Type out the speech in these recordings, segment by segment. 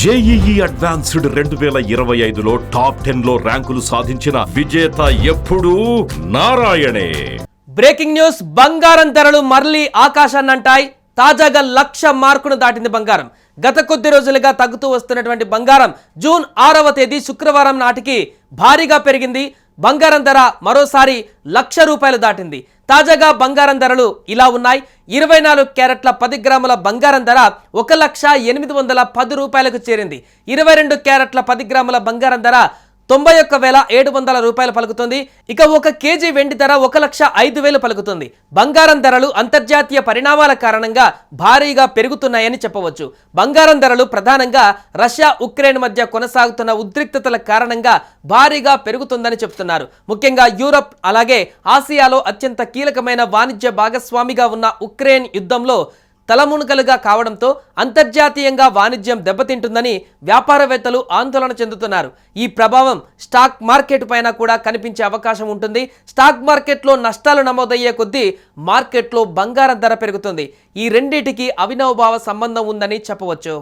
JEE advanced రెండు వేల ఇరవై ఐదులో టాప్ టెన్లో ర్యాంకులు సాధించిన విజేత ఎప్పుడూ నారాయణే. బ్రేకింగ్ న్యూస్ బంగారం ధరలు మరలి ఆకాశాన్నంటాయి. తాజాగా లక్ష మార్కును దాటింది బంగారం. గత కొద్ది రోజులుగా తగ్గుతూ వస్తున్నటువంటి బంగారం జూన్ ఆరవ తేదీ శుక్రవారం నాటికి భారీగా పెరిగింది. బంగారం ధర మరోసారి లక్ష రూపాయలు దాటింది. తాజాగా బంగారం ధరలు ఇలా ఉన్నాయి. ఇరవై నాలుగు క్యారెట్ల పది గ్రాముల బంగారం ధర ఒక లక్ష ఎనిమిది వందల పది రూపాయలకు చేరింది. ఇరవై రెండు క్యారెట్ల పది గ్రాముల బంగారం ధర తొంభై ఒక్క వేల ఏడు వందల రూపాయలు పలుకుతుంది. ఇక ఒక కేజీ వెండి ధర ఒక లక్ష ఐదు వేలు పలుకుతుంది. బంగారం ధరలు అంతర్జాతీయ పరిణామాల కారణంగా భారీగా పెరుగుతున్నాయని చెప్పవచ్చు. బంగారం ధరలు ప్రధానంగా రష్యా ఉక్రెయిన్ మధ్య కొనసాగుతున్న ఉద్రిక్తతల కారణంగా భారీగా పెరుగుతుందని చెప్తున్నారు. ముఖ్యంగా యూరప్ అలాగే ఆసియాలో అత్యంత కీలకమైన వాణిజ్య భాగస్వామిగా ఉన్న ఉక్రెయిన్ యుద్ధంలో తలమునకలుగా కావడంతో అంతర్జాతీయంగా వాణిజ్యం దెబ్బతింటుందని వ్యాపారవేత్తలు ఆందోళన చెందుతున్నారు. ఈ ప్రభావం స్టాక్ మార్కెట్ పైన కూడా కనిపించే అవకాశం ఉంటుంది. స్టాక్ మార్కెట్లో నష్టాలు నమోదయ్యే కొద్దీ మార్కెట్లో బంగారం ధర పెరుగుతుంది. ఈ రెండింటికి అవినవభావ సంబంధం ఉందని చెప్పవచ్చు.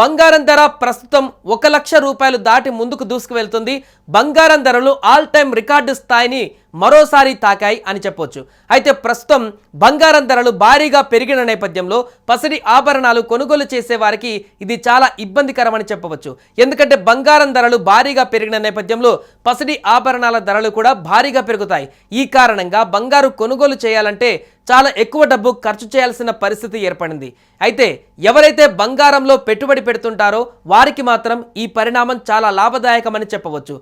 బంగారం ధర ప్రస్తుతం ఒక లక్ష రూపాయలు దాటి ముందుకు దూసుకువెళ్తుంది. బంగారం ధరలు ఆల్ టైమ్ రికార్డు స్థాయిని మరోసారి తాకాయి అని చెప్పొచ్చు. అయితే ప్రస్తుతం బంగారం ధరలు భారీగా పెరిగిన నేపథ్యంలో పసిడి ఆభరణాలు కొనుగోలు చేసే వారికి ఇది చాలా ఇబ్బందికరమని చెప్పవచ్చు. ఎందుకంటే బంగారం ధరలు భారీగా పెరిగిన నేపథ్యంలో పసిడి ఆభరణాల ధరలు కూడా భారీగా పెరుగుతాయి. ఈ కారణంగా బంగారు కొనుగోలు చేయాలంటే చాలా ఎక్కువ డబ్బు ఖర్చు చేయాల్సిన పరిస్థితి ఏర్పడింది. అయితే ఎవరైతే బంగారంలో పెట్టుబడి పెడుతుంటారో వారికి మాత్రం ఈ పరిణామం చాలా లాభదాయకమని చెప్పవచ్చు.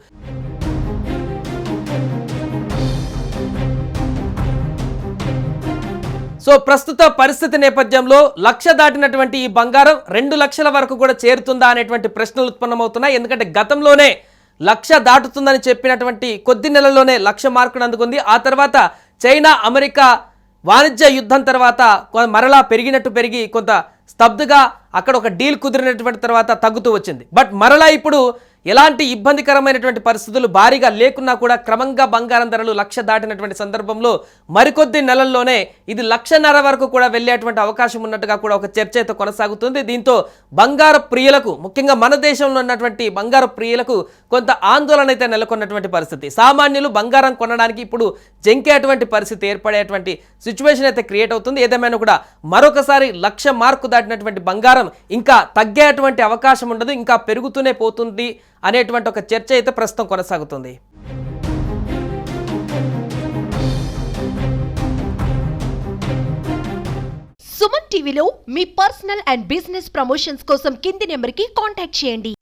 సో ప్రస్తుత పరిస్థితి నేపథ్యంలో లక్ష దాటినటువంటి ఈ బంగారం రెండు లక్షల వరకు కూడా చేరుతుందా అనేటువంటి ప్రశ్నలు ఉత్పన్నమవుతున్నాయి. ఎందుకంటే గతంలోనే లక్ష దాటుతుందని చెప్పినటువంటి కొద్ది నెలల్లోనే లక్ష మార్కును అందుకుంది. ఆ తర్వాత చైనా అమెరికా వాణిజ్య యుద్ధం తర్వాత మరలా పెరిగినట్టు పెరిగి కొంత స్తబ్దుగా అక్కడ ఒక డీల్ కుదిరినటువంటి తర్వాత తగ్గుతూ వచ్చింది. బట్ మరలా ఇప్పుడు ఎలాంటి ఇబ్బందికరమైనటువంటి పరిస్థితులు భారీగా లేకున్నా కూడా క్రమంగా బంగారం ధరలు లక్ష దాటినటువంటి సందర్భంలో మరికొద్ది నెలల్లోనే ఇది లక్షన్నర వరకు కూడా వెళ్ళేటువంటి అవకాశం ఉన్నట్టుగా కూడా ఒక చర్చ అయితే కొనసాగుతుంది. దీంతో బంగారు ప్రియులకు ముఖ్యంగా మన దేశంలో ఉన్నటువంటి బంగారు ప్రియులకు కొంత ఆందోళన అయితే నెలకొన్నటువంటి పరిస్థితి. సామాన్యులు బంగారం కొనడానికి ఇప్పుడు జంకేటువంటి పరిస్థితి ఏర్పడేటువంటి సిచ్యువేషన్ అయితే క్రియేట్ అవుతుంది. ఏదేమైనా కూడా మరొకసారి లక్ష మార్కు దాటినటువంటి బంగారం ఇంకా తగ్గేటువంటి అవకాశం ఉండదు. ఇంకా పెరుగుతూనే పోతుంది. అనేటువంటి ఒక చర్చ అయితే ప్రస్తుతం కొనసాగుతుంది. సుమన్ టీవీలో మీ పర్సనల్ అండ్ బిజినెస్ ప్రమోషన్స్ కోసం కింది నెంబర్కి కాంటాక్ట్ చేయండి.